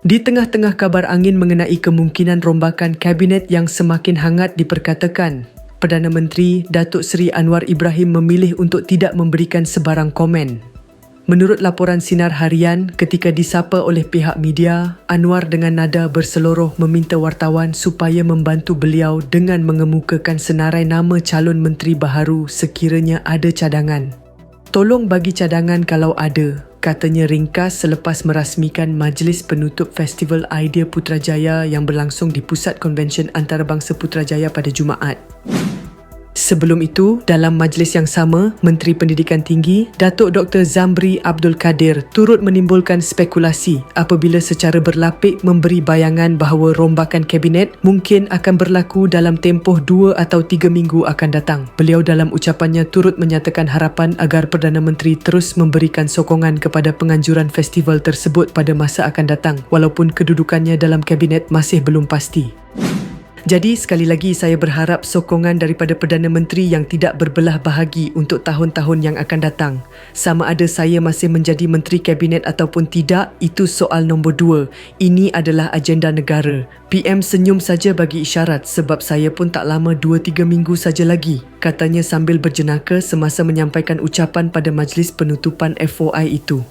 Di tengah-tengah kabar angin mengenai kemungkinan rombakan kabinet yang semakin hangat diperkatakan, Perdana Menteri Datuk Seri Anwar Ibrahim memilih untuk tidak memberikan sebarang komen. Menurut laporan Sinar Harian, ketika disapa oleh pihak media, Anwar dengan nada berseloroh meminta wartawan supaya membantu beliau dengan mengemukakan senarai nama calon menteri baharu sekiranya ada cadangan. Tolong bagi cadangan kalau ada, katanya ringkas selepas merasmikan majlis penutup Festival Idea Putrajaya yang berlangsung di Pusat Konvensyen Antarabangsa Putrajaya pada Jumaat. Sebelum itu, dalam majlis yang sama, Menteri Pendidikan Tinggi, Datuk Dr. Zamri Abdul Kadir turut menimbulkan spekulasi apabila secara berlapik memberi bayangan bahawa rombakan kabinet mungkin akan berlaku dalam tempoh dua atau tiga minggu akan datang. Beliau dalam ucapannya turut menyatakan harapan agar Perdana Menteri terus memberikan sokongan kepada penganjuran festival tersebut pada masa akan datang walaupun kedudukannya dalam kabinet masih belum pasti. Jadi sekali lagi saya berharap sokongan daripada Perdana Menteri yang tidak berbelah bahagi untuk tahun-tahun yang akan datang. Sama ada saya masih menjadi Menteri Kabinet ataupun tidak, itu soal nombor dua. Ini adalah agenda negara. PM senyum saja bagi isyarat sebab saya pun tak lama 2-3 minggu saja lagi. Katanya sambil berjenaka semasa menyampaikan ucapan pada majlis penutupan FOI itu.